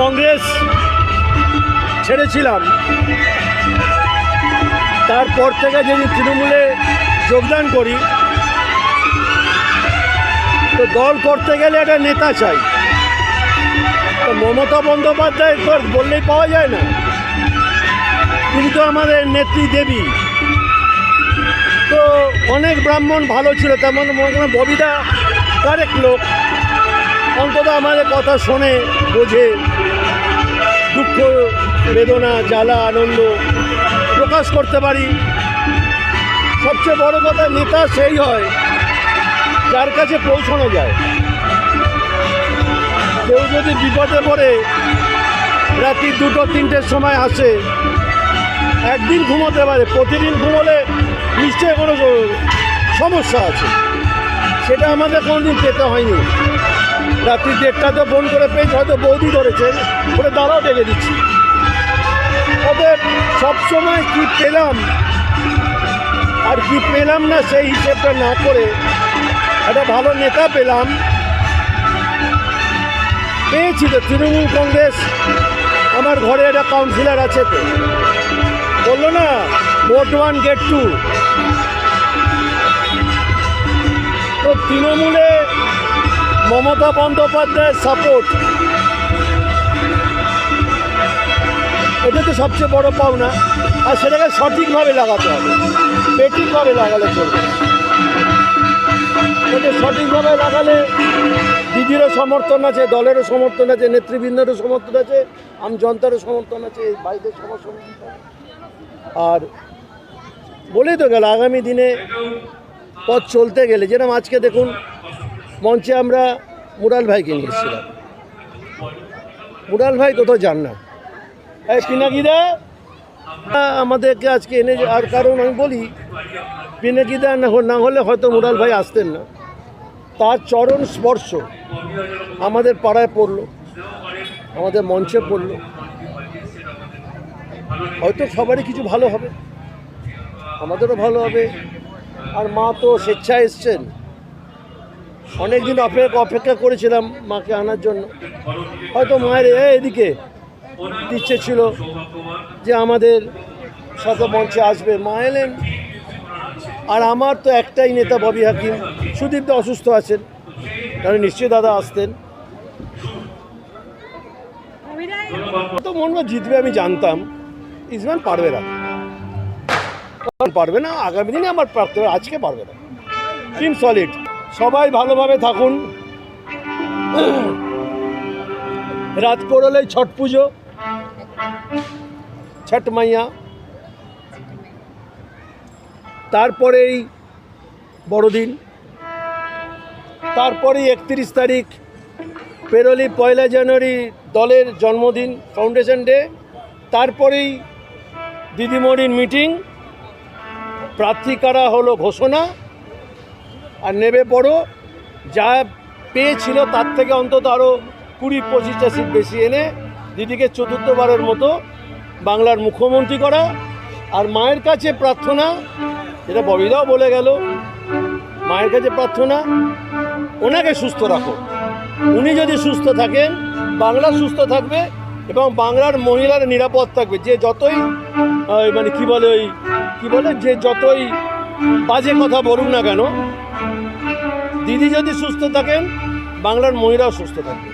কংগ্রেস ছেড়েছিলাম। তারপর থেকে যেদিন তৃণমূলে যোগদান করি, তো দল করতে গেলে একটা নেতা চাই। তো মমতা বন্দ্যোপাধ্যায় তো বললেই পাওয়া যায় না। তিনি তো আমাদের নেত্রী দেবী। তো অনেক ব্রাহ্মণ ভালো ছিল, তেমন মনে করেন ববিদা কারেক্ট লোক। অন্তত আমাদের কথা শোনে, বোঝে। দুঃখ, বেদনা, জ্বালা, আনন্দ প্রকাশ করতে পারি। সবচেয়ে বড় কথা নেতা সেই হয়, যার কাছে পৌঁছানো যায়। কেউ যদি বিপদে পড়ে, রাত্রি দুটো, তিনটের সময় আসে, একদিন ঘুমোতে পারে, প্রতিদিন ঘুমোলে নিশ্চয়ই কোনো সমস্যা আছে। সেটা আমাদের কোনোদিন পেতে হয়নি। রাত্রি দেড়টাতে ফোন করে পেয়েছে, হয়তো বৌদি ধরেছেন, বলে দাঁড়াও ডেকে দিচ্ছি। ওদের সবসময় কি পেলাম আর কি পেলাম না সেই হিসেবটা না করে একটা ভালো নেতা পেলাম। পেয়েছি তো তৃণমূল কংগ্রেস, আমার ঘরে একটা কাউন্সিলর আছে তো। বলল না ভোট ওয়ান গেট টু তো তৃণমূলে মমতা বন্দ্যোপাধ্যায়ের সাপোর্ট এটা তো সবচেয়ে বড় পাওনা। আর সেটাকে সঠিকভাবে লাগাতে হবে। বেঠিকভাবে লাগালে চলবে। এটা সঠিকভাবে লাগালে দিদিরও সমর্থন আছে, দলেরও সমর্থন আছে নেতৃবৃন্দেরও সমর্থন আছে, আম জনতারও সমর্থন আছে, এই বাইরের সমর্থন আর বলেই তো গেল, আগামী দিনে পথ চলতে গেলে। যেরকম আজকে দেখুন মঞ্চে আমরা মুরাল ভাইকে নিয়ে এসেছিলাম। মুরাল ভাই কোথাও যান না। পিনাকিদা আমাদেরকে আজকে এনে আর কারণ আমি বলি পিনাকিদা না হলে হয়তো মুরাল ভাই আসতেন না। তার চরণ স্পর্শ আমাদের পাড়ায় পড়ল, আমাদের মঞ্চে পড়ল। হয়তো সবারই কিছু ভালো হবে, আমাদেরও ভালো হবে। আর মা তো স্বেচ্ছায় এসছেন। অনেক দিন অপেক্ষা অপেক্ষা করেছিলাম মাকে আনার জন্য। হয়তো মায়ের এদিকে ইচ্ছে ছিল যে আমাদের সাথে মঞ্চে আসবে। মা এলেন। আর আমার তো একটাই নেতা ববি হাকিম। সুদীপ তো অসুস্থ আছেন। তাহলে নিশ্চয়ই দাদা আসতেন। তো মনে জিতবে আমি জানতাম। ইসমান পারবে না। পারবে না, আগামী দিনে আমার প্রাপ্ত আজকে পারবে না। টিম সলিড সবাই ভালোভাবে থাকুন। রাত করলেই ছট পুজো। ছট মাইয়া। তারপরেই বড়দিন। তারপরেই একত্রিশ তারিখ, পেরোলি পয়লা জানুয়ারি দলের জন্মদিন, ফাউন্ডেশন ডে। তারপরেই দিদিমণির মিটিং। প্রার্থী কারা হলো ঘোষণা। আর নেবে পড়ো যা পেয়েছিল তার থেকে অন্তত আরও কুড়ি পঁচিশটা সিট বেশি এনে দিদিকে চতুর্থবারের মতো বাংলার মুখ্যমন্ত্রী করা। আর মায়ের কাছে প্রার্থনা, যেটা ববিদাও বলে গেল, মায়ের কাছে প্রার্থনা, ওনাকে সুস্থ রাখো। উনি যদি সুস্থ থাকেন, বাংলা সুস্থ থাকবে এবং বাংলার মহিলার নিরাপদ থাকবে। যে যতই মানে কি বলে ওই, কি বলে, যে যতই বাজে কথা বলুক না কেন দিদি যদি সুস্থ থাকেন বাংলার মহিলাও সুস্থ থাকবে।